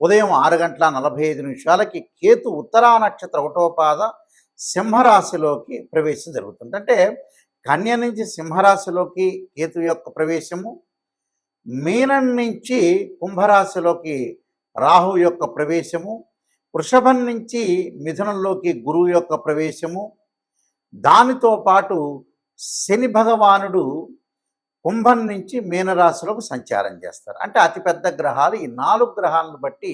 ఉదయం ఆరు గంటల నలభై ఐదు నిమిషాలకి కేతు ఉత్తరా నక్షత్ర ఒకటోపాద సింహరాశిలోకి ప్రవేశం జరుగుతుంది. అంటే కన్య నుంచి సింహరాశిలోకి కేతు యొక్క ప్రవేశము మీనం నుంచి కుంభరాశిలోకి రాహు యొక్క ప్రవేశము వృషభం నుంచి మిథునంలోకి గురువు యొక్క ప్రవేశము దానితో పాటు శని భగవానుడు కుంభం నుంచి మీనరాశులకు సంచారం చేస్తారు. అంటే అతిపెద్ద గ్రహాలు ఈ నాలుగు గ్రహాలను బట్టి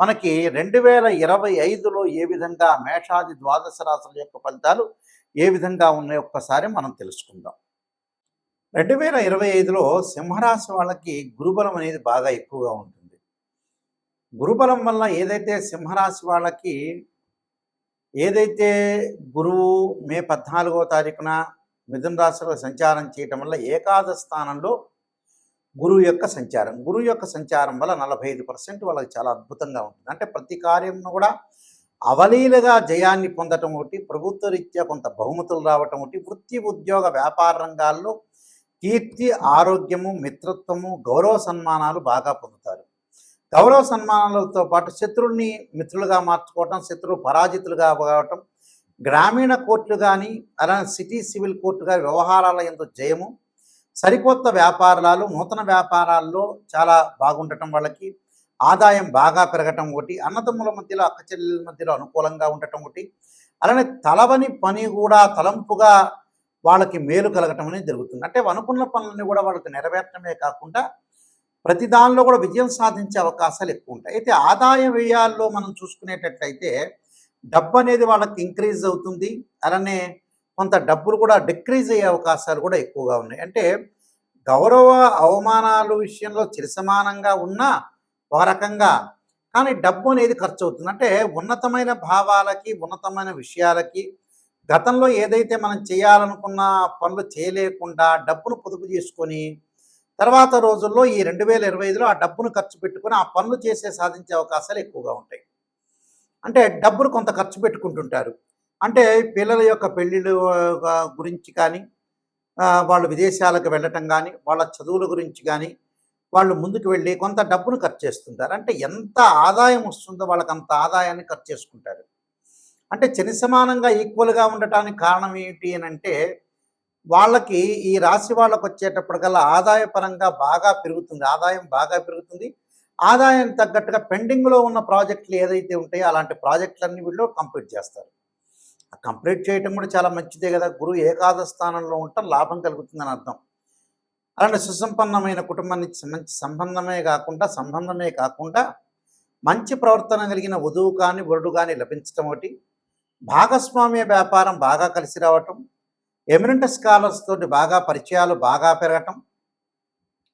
మనకి రెండు వేల ఇరవై ఐదులో ఏ విధంగా మేషాది ద్వాదశ రాశుల యొక్క ఫలితాలు ఏ విధంగా ఉన్నాయి ఒక్కసారి మనం తెలుసుకుందాం. రెండు వేల ఇరవై ఐదులో సింహరాశి వాళ్ళకి గురుబలం అనేది బాగా ఎక్కువగా ఉంటుంది. గురుబలం వల్ల ఏదైతే సింహరాశి వాళ్ళకి ఏదైతే గురువు మే పద్నాలుగో తారీఖున మిథున రాశిలో సంచారం చేయటం వల్ల ఏకాదశ స్థానంలో గురువు యొక్క సంచారం. గురువు యొక్క సంచారం వల్ల నలభై ఐదు పర్సెంట్ వాళ్ళకి చాలా అద్భుతంగా ఉంటుంది. అంటే ప్రతి కార్యంను కూడా అవలీలగా జయాన్ని పొందటం ఒకటి ప్రభుత్వ రీత్యా కొంత బహుమతులు రావటం ఒకటి వృత్తి ఉద్యోగ వ్యాపార రంగాల్లో కీర్తి ఆరోగ్యము మిత్రత్వము గౌరవ సన్మానాలు బాగా పొందుతారు. గౌరవ సన్మానాలతో పాటు శత్రుల్ని మిత్రులుగా మార్చుకోవటం శత్రువు పరాజితులుగా కావటం గ్రామీణ కోర్టులు కానీ అలానే సిటీ సివిల్ కోర్టు కానీ వ్యవహారాల ఎంతో జయము సరికొత్త వ్యాపారాలు నూతన వ్యాపారాల్లో చాలా బాగుండటం వాళ్ళకి ఆదాయం బాగా పెరగటం ఒకటి అన్నదమ్ముల మధ్యలో అక్క చెల్లెల మధ్యలో అనుకూలంగా ఉండటం ఒకటి అలానే తలవని పని కూడా తలంపుగా వాళ్ళకి మేలు కలగటం అనేది జరుగుతుంది. అంటే అనుకున్న పనులన్నీ కూడా వాళ్ళకి నెరవేర్చడమే కాకుండా ప్రతి దానిలో కూడా విజయం సాధించే అవకాశాలు ఎక్కువ ఉంటాయి. అయితే ఆదాయ వ్యయాల్లో మనం చూసుకునేటట్లయితే డబ్బు అనేది వాళ్ళకి ఇంక్రీజ్ అవుతుంది. అలానే కొంత డబ్బులు కూడా డిక్రీజ్ అయ్యే అవకాశాలు కూడా ఎక్కువగా ఉన్నాయి. అంటే గౌరవ అవమానాలు విషయంలో చిరసమానంగా ఉన్నా ఒక రకంగా కానీ డబ్బు అనేది ఖర్చు అవుతుంది అంటే ఉన్నతమైన భావాలకి ఉన్నతమైన విషయాలకి గతంలో ఏదైతే మనం చేయాలనుకున్న పనులు చేయలేకుండా డబ్బును పొదుపు చేసుకొని తర్వాత రోజుల్లో ఈ రెండు వేల ఇరవై ఐదులో ఆ డబ్బును ఖర్చు పెట్టుకొని ఆ పనులు చేసే సాధించే అవకాశాలు ఎక్కువగా ఉంటాయి. అంటే డబ్బును కొంత ఖర్చు పెట్టుకుంటుంటారు. అంటే పిల్లల యొక్క పెళ్ళిళ్ళు గురించి కానీ వాళ్ళు విదేశాలకు వెళ్ళటం కానీ వాళ్ళ చదువుల గురించి కానీ వాళ్ళు ముందుకు వెళ్ళి కొంత డబ్బును ఖర్చు చేస్తుంటారు. అంటే ఎంత ఆదాయం వస్తుందో వాళ్ళకి అంత ఆదాయాన్ని ఖర్చు చేసుకుంటారు. అంటే చని సమానంగా ఈక్వల్గా ఉండటానికి కారణం ఏంటి అని అంటే వాళ్ళకి ఈ రాశి వాళ్ళకు వచ్చేటప్పటికల్లా ఆదాయపరంగా బాగా పెరుగుతుంది. ఆదాయం బాగా పెరుగుతుంది. ఆదాయం తగ్గట్టుగా పెండింగ్లో ఉన్న ప్రాజెక్టులు ఏదైతే ఉంటాయో అలాంటి ప్రాజెక్టులన్నీ వీళ్ళు కంప్లీట్ చేస్తారు. కంప్లీట్ చేయటం కూడా చాలా మంచిదే కదా. గురువు ఏకాద స్థానంలో ఉండటం లాభం కలుగుతుందని అర్థం. అలాంటి సుసంపన్నమైన కుటుంబానికి మంచి సంబంధమే కాకుండా సంబంధమే కాకుండా మంచి ప్రవర్తన కలిగిన వధువు కానీ వరుడు కానీ లభించటం ఒకటి. భాగస్వామ్య వ్యాపారం బాగా కలిసి రావటం. ఎమినెంట్ స్కాలర్స్ తోటి బాగా పరిచయాలు బాగా పెరగటం.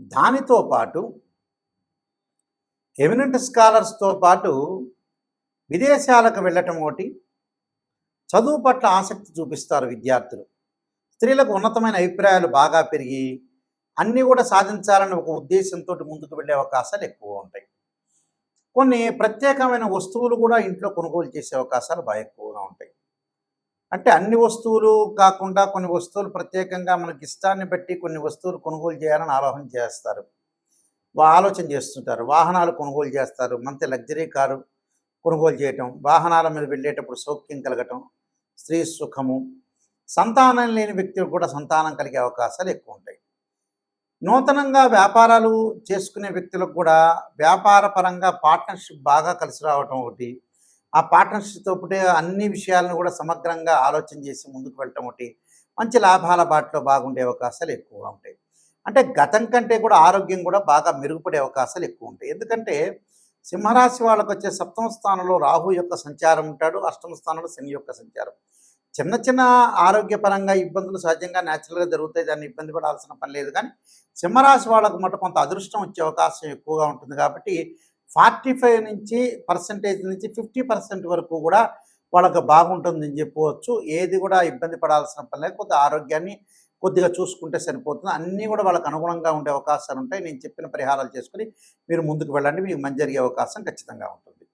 దానితో పాటు ఎమినెంట్ స్కాలర్స్తో పాటు విదేశాలకు వెళ్ళటం ఒకటి చదువు పట్ల ఆసక్తి చూపిస్తారు విద్యార్థులు. స్త్రీలకు ఉన్నతమైన అభిప్రాయాలు బాగా పెరిగి అన్నీ కూడా సాధించాలని ఒక ఉద్దేశంతో ముందుకు వెళ్ళే అవకాశాలు ఎక్కువ ఉంటాయి. కొన్ని ప్రత్యేకమైన వస్తువులు కూడా ఇంట్లో కొనుగోలు చేసే అవకాశాలు బాగా ఎక్కువగా ఉంటాయి. అంటే అన్ని వస్తువులు కాకుండా కొన్ని వస్తువులు ప్రత్యేకంగా మనకి ఇష్టాన్ని బట్టి కొన్ని వస్తువులు కొనుగోలు చేయాలని ఆలోచన చేస్తారు. ఆలోచన చేస్తుంటారు. వాహనాలు కొనుగోలు చేస్తారు. మంచి లగ్జరీ కారు కొనుగోలు చేయటం వాహనాల మీద వెళ్ళేటప్పుడు సౌఖ్యం కలగటం స్త్రీ సుఖము. సంతానం లేని వ్యక్తులు కూడా సంతానం కలిగే అవకాశాలు ఎక్కువ ఉంటాయి. నూతనంగా వ్యాపారాలు చేసుకునే వ్యక్తులకు కూడా వ్యాపార పరంగా పార్ట్నర్షిప్ బాగా కలిసి రావటం ఒకటి. ఆ పార్ట్నర్షిప్ పాటు అన్ని విషయాలను కూడా సమగ్రంగా ఆలోచన చేసి ముందుకు వెళ్ళటం ఒకటి. మంచి లాభాల బాటలో బాగుండే అవకాశాలు ఎక్కువగా ఉంటాయి. అంటే గతం కంటే కూడా ఆరోగ్యం కూడా బాగా మెరుగుపడే అవకాశాలు ఎక్కువ ఉంటాయి. ఎందుకంటే సింహరాశి వాళ్ళకు వచ్చే సప్తమ స్థానంలో రాహు యొక్క సంచారం ఉంటాడు అష్టమ స్థానంలో శని యొక్క సంచారం. చిన్న చిన్న ఆరోగ్యపరంగా ఇబ్బందులు సహజంగా న్యాచురల్గా జరుగుతాయి దాన్ని ఇబ్బంది పడాల్సిన పని లేదు. కానీ సింహరాశి వాళ్ళకు మటు కొంత అదృష్టం వచ్చే అవకాశం ఎక్కువగా ఉంటుంది కాబట్టి ఫార్టీ ఫైవ్ నుంచి పర్సెంటేజ్ నుంచి ఫిఫ్టీ పర్సెంట్ వరకు కూడా వాళ్ళకి బాగుంటుందని చెప్పవచ్చు. ఏది కూడా ఇబ్బంది పడాల్సిన పని లేదు. ఆరోగ్యాన్ని కొద్దిగా చూసుకుంటే సరిపోతుంది. అన్నీ కూడా వాళ్ళకు అనుగుణంగా ఉండే అవకాశాలు ఉంటాయి. నేను చెప్పిన పరిహారాలు చేసుకుని మీరు ముందుకు వెళ్ళండి. మీకు మంచి జరిగే అవకాశం ఖచ్చితంగా ఉంటుంది.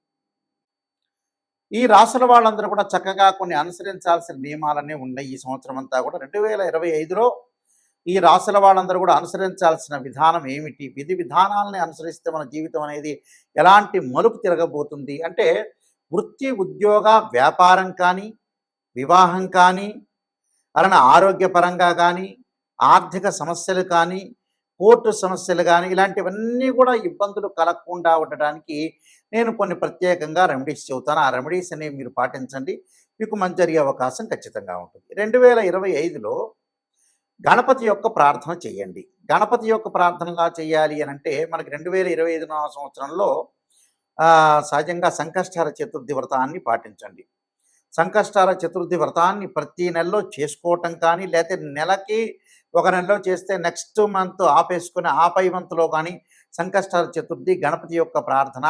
ఈ రాసుల వాళ్ళందరూ కూడా చక్కగా కొన్ని అనుసరించాల్సిన నియమాలన్నీ ఉన్నాయి. ఈ సంవత్సరం అంతా కూడా రెండు వేల ఇరవై ఐదులో ఈ రాసుల వాళ్ళందరూ కూడా అనుసరించాల్సిన విధానం ఏమిటి? విధి విధానాలని అనుసరిస్తే మన జీవితం అనేది ఎలాంటి మలుపు తిరగబోతుంది? అంటే వృత్తి ఉద్యోగ వ్యాపారం కానీ వివాహం కానీ అలానే ఆరోగ్యపరంగా కానీ ఆర్థిక సమస్యలు కానీ కోర్టు సమస్యలు కానీ ఇలాంటివన్నీ కూడా ఇబ్బందులు కలగకుండా ఉండటానికి నేను కొన్ని ప్రత్యేకంగా రెమెడీస్ చెబుతాను. ఆ రెమెడీస్ అనేవి మీరు పాటించండి. మీకు మంచి జరిగే అవకాశం ఖచ్చితంగా ఉంటుంది. రెండు వేల ఇరవై ఐదులో గణపతి యొక్క ప్రార్థన చేయండి. గణపతి యొక్క ప్రార్థనలా చేయాలి అని అంటే మనకి రెండు వేల ఇరవై ఐదు సంవత్సరంలో సహజంగా సంకష్టహర చతుర్థి వ్రతాన్ని పాటించండి. సంకష్టార చతుర్థి వ్రతాన్ని ప్రతి నెలలో చేసుకోవటం కానీ లేకపోతే నెలకి ఒక నెలలో చేస్తే నెక్స్ట్ మంత్ ఆపేసుకుని ఆపై మంత్లో కానీ సంకష్టార చతుర్థి గణపతి యొక్క ప్రార్థన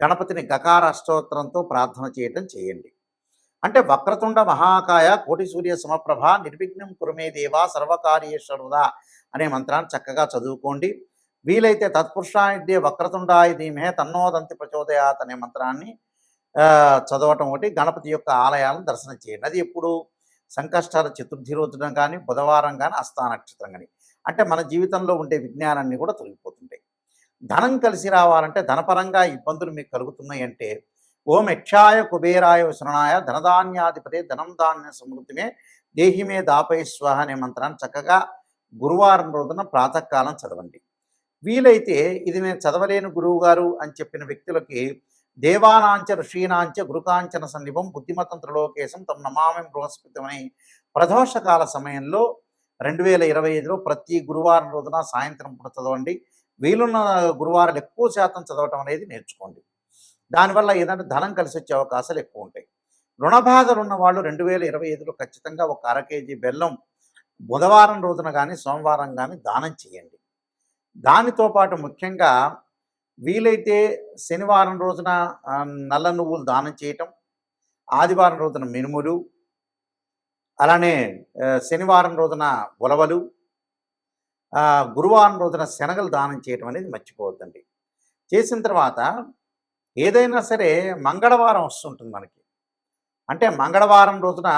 గణపతిని గకారాష్టోత్తరంతో ప్రార్థన చేయటం చేయండి. అంటే వక్రతుండ మహాకాయ కోటి సూర్య సమప్రభ నిర్విఘ్నం కురుమే దేవా సర్వకార్యేశ్వరుదా అనే మంత్రాన్ని చక్కగా చదువుకోండి. వీలైతే తత్పురుషాయుధ్యే వక్రతుండాయ ధీమే తన్నోదంతి ప్రచోదయాత్ అనే మంత్రాన్ని చదవటం ఒకటి గణపతి యొక్క ఆలయాలను దర్శనం చేయండి. అది ఎప్పుడు? సంకష్టాల చతుర్థి రోజున కానీ బుధవారం కానీ అస్థా నక్షత్రం కానీ అంటే మన జీవితంలో ఉండే విజ్ఞానాన్ని కూడా తొలగిపోతుంటాయి. ధనం కలిసి రావాలంటే ధనపరంగా ఇబ్బందులు మీకు కలుగుతున్నాయి అంటే ఓం యక్షాయ కుబేరాయ శరణాయ ధనధాన్యాధిపతే ధనం ధాన్య సమృద్ధిమే దేహిమే దాపై స్వాహ అనే మంత్రాన్ని చక్కగా గురువారం రోజున ప్రాతకాలం చదవండి. వీలైతే ఇది నేను చదవలేను గురువు గారు అని చెప్పిన వ్యక్తులకి దేవానాంచ ఋషీనాంచ గురుకాంచన సన్నిభం బుద్ధిమతం త్రిలోకేశం తమ నమామి బృహస్పతిమని ప్రదోషకాల సమయంలో రెండు వేల ఇరవై ఐదులో ప్రతి గురువారం రోజున సాయంత్రం పూట చదవండి. వీలున్న గురువారాలు ఎక్కువ శాతం చదవటం అనేది నేర్చుకోండి. దానివల్ల ఏదంటే ధనం కలిసి వచ్చే అవకాశాలు ఎక్కువ ఉంటాయి. రుణ బాధలు ఉన్న వాళ్ళు రెండు వేల ఇరవై ఐదులో ఖచ్చితంగా ఒక అర కేజీ బెల్లం బుధవారం రోజున కానీ సోమవారం కానీ దానం చేయండి. దానితో పాటు ముఖ్యంగా వీలైతే శనివారం రోజున నల్ల నువ్వులు దానం చేయటం ఆదివారం రోజున మినుములు అలానే శనివారం రోజున ఉలవలు గురువారం రోజున శనగలు దానం చేయటం అనేది మర్చిపోవద్దండి. చేసిన తర్వాత ఏదైనా సరే మంగళవారం వస్తుంటుంది మనకి. అంటే మంగళవారం రోజున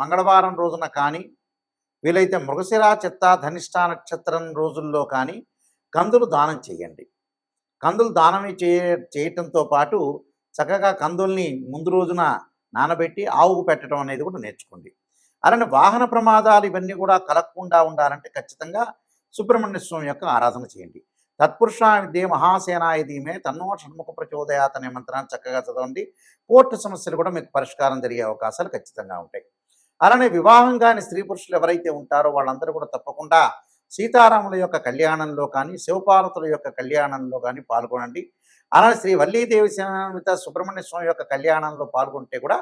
మంగళవారం రోజున కానీ వీలైతే మృగశిర చిత్త ధనిష్ట నక్షత్రం రోజుల్లో కానీ కందులు దానం చేయండి. కందులు దానం చేయ చేయటంతో పాటు చక్కగా కందుల్ని ముందు రోజున నానబెట్టి ఆవుకు పెట్టడం అనేది కూడా నేర్చుకోండి. అలానే వాహన ప్రమాదాలు ఇవన్నీ కూడా కలగకుండా ఉండాలంటే ఖచ్చితంగా సుబ్రహ్మణ్య స్వామి యొక్క ఆరాధన చేయండి. తత్పురుష విద్య మహాసేనాయ ధీమే తన్నో షణ్ముఖ ప్రచోదయాత్ అనే మంత్రాన్ని చక్కగా చదవండి. కోర్టు సమస్యలు కూడా మీకు పరిష్కారం జరిగే అవకాశాలు ఖచ్చితంగా ఉంటాయి. అలానే వివాహం కాని స్త్రీ పురుషులు ఎవరైతే ఉంటారో వాళ్ళందరూ కూడా తప్పకుండా సీతారాముల యొక్క కళ్యాణంలో కానీ శివపార్వతుల యొక్క కళ్యాణంలో కానీ పాల్గొనండి. అలానే శ్రీ వల్లీదేవి సమేత సుబ్రహ్మణ్య స్వామి యొక్క కళ్యాణంలో పాల్గొంటే కూడా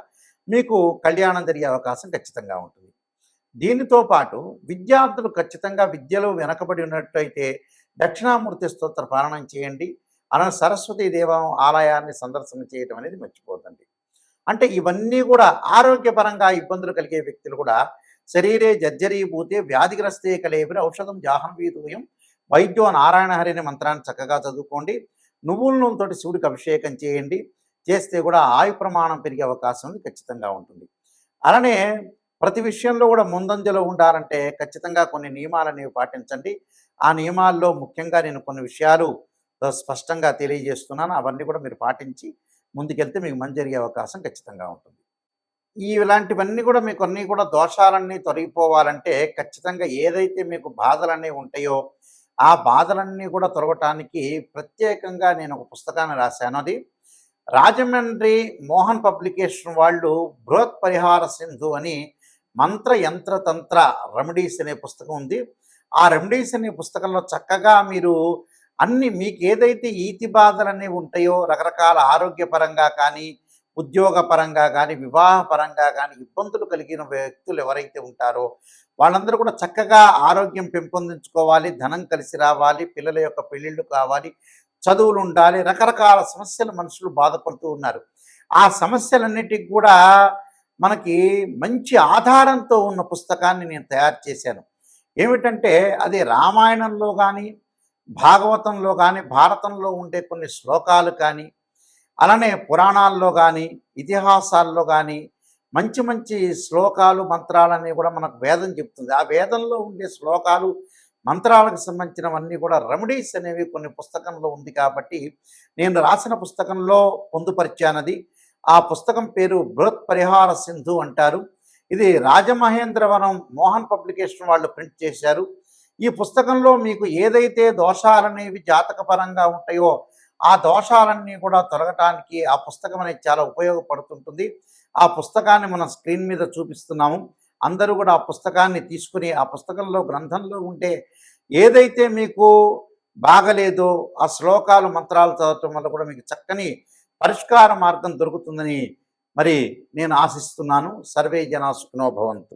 మీకు కళ్యాణం జరిగే అవకాశం ఖచ్చితంగా ఉంటుంది. దీనితో పాటు విద్యార్థులు ఖచ్చితంగా విద్యలో వెనకబడి ఉన్నట్టయితే దక్షిణామూర్తి స్తోత్ర పాలనం చేయండి. అలానే సరస్వతి దేవం ఆలయాన్ని సందర్శన చేయటం అనేది మర్చిపోతుంది అంటే ఇవన్నీ కూడా ఆరోగ్యపరంగా ఇబ్బందులు కలిగే వ్యక్తులు కూడా శరీరే జర్జరీభూతే వ్యాధిగ్రస్తే కలేపిన ఔషధం జాహం వీదూయం వైద్యో నారాయణ హరి అనే మంత్రాన్ని చక్కగా చదువుకోండి. నువ్వుల నూనెతోటి శివుడికి అభిషేకం చేయండి. చేస్తే కూడా ఆయు ప్రమాణం పెరిగే అవకాశం ఖచ్చితంగా ఉంటుంది. అలానే ప్రతి విషయంలో కూడా ముందంజలో ఉండాలంటే ఖచ్చితంగా కొన్ని నియమాలు అనేవి పాటించండి. ఆ నియమాల్లో ముఖ్యంగా నేను కొన్ని విషయాలు స్పష్టంగా తెలియజేస్తున్నాను. అవన్నీ కూడా మీరు పాటించి ముందుకెళ్తే మీకు మంచి జరిగే అవకాశం ఖచ్చితంగా ఉంటుంది. ఇలాంటివన్నీ కూడా మీకు అన్నీ కూడా దోషాలన్నీ తొలగిపోవాలంటే ఖచ్చితంగా ఏదైతే మీకు బాధలన్నీ ఉంటాయో ఆ బాధలన్నీ కూడా తొలగటానికి ప్రత్యేకంగా నేను ఒక పుస్తకాన్ని రాశాను. అది రాజమండ్రి మోహన్ పబ్లికేషన్ వాళ్ళు బృహత్ పరిహార సింధు అని మంత్ర యంత్ర తంత్ర రెమెడీస్ అనే పుస్తకం ఉంది. ఆ రెమెడీస్ అనే పుస్తకంలో చక్కగా మీరు అన్ని మీకు ఏదైతే ఈతి బాధలన్నీ ఉంటాయో రకరకాల ఆరోగ్యపరంగా కానీ ఉద్యోగపరంగా కానీ వివాహపరంగా కానీ ఇబ్బందులు కలిగిన వ్యక్తులు ఎవరైతే ఉంటారో వాళ్ళందరూ కూడా చక్కగా ఆరోగ్యం పెంపొందించుకోవాలి ధనం కలిసి రావాలి పిల్లల యొక్క పెళ్ళిళ్ళు కావాలి చదువులు ఉండాలి రకరకాల సమస్యలు మనుషులు బాధపడుతూ ఉన్నారు. ఆ సమస్యలన్నిటికి కూడా మనకి మంచి ఆధారంతో ఉన్న పుస్తకాన్ని నేను తయారు చేశాను. ఏమిటంటే అది రామాయణంలో కానీ భాగవతంలో కానీ భారతంలో ఉండే కొన్ని శ్లోకాలు కానీ అలానే పురాణాల్లో కానీ ఇతిహాసాల్లో కానీ మంచి మంచి శ్లోకాలు మంత్రాలన్నీ కూడా మనకు వేదం చెప్తుంది. ఆ వేదంలో ఉండే శ్లోకాలు మంత్రాలకు సంబంధించినవన్నీ కూడా రెమెడీస్ అనేవి కొన్ని పుస్తకంలో ఉంది కాబట్టి నేను రాసిన పుస్తకంలో పొందుపరిచానది. ఆ పుస్తకం పేరు బృహత్ పరిహార సింధు అంటారు. ఇది రాజమహేంద్రవరం మోహన్ పబ్లికేషన్ వాళ్ళు ప్రింట్ చేశారు. ఈ పుస్తకంలో మీకు ఏదైతే దోషాలనేవి జాతకపరంగా ఉంటాయో ఆ దోషాలన్నీ కూడా తొలగటానికి ఆ పుస్తకం అనేది చాలా ఉపయోగపడుతుంటుంది. ఆ పుస్తకాన్ని మనం స్క్రీన్ మీద చూపిస్తున్నాము. అందరూ కూడా ఆ పుస్తకాన్ని తీసుకుని ఆ పుస్తకంలో గ్రంథంలో ఉంటే ఏదైతే మీకు బాగలేదో ఆ శ్లోకాలు మంత్రాలు చదవటం వల్ల కూడా మీకు చక్కని పరిష్కార మార్గం దొరుకుతుందని మరి నేను ఆశిస్తున్నాను. సర్వే జనా సుఖనోభవంతు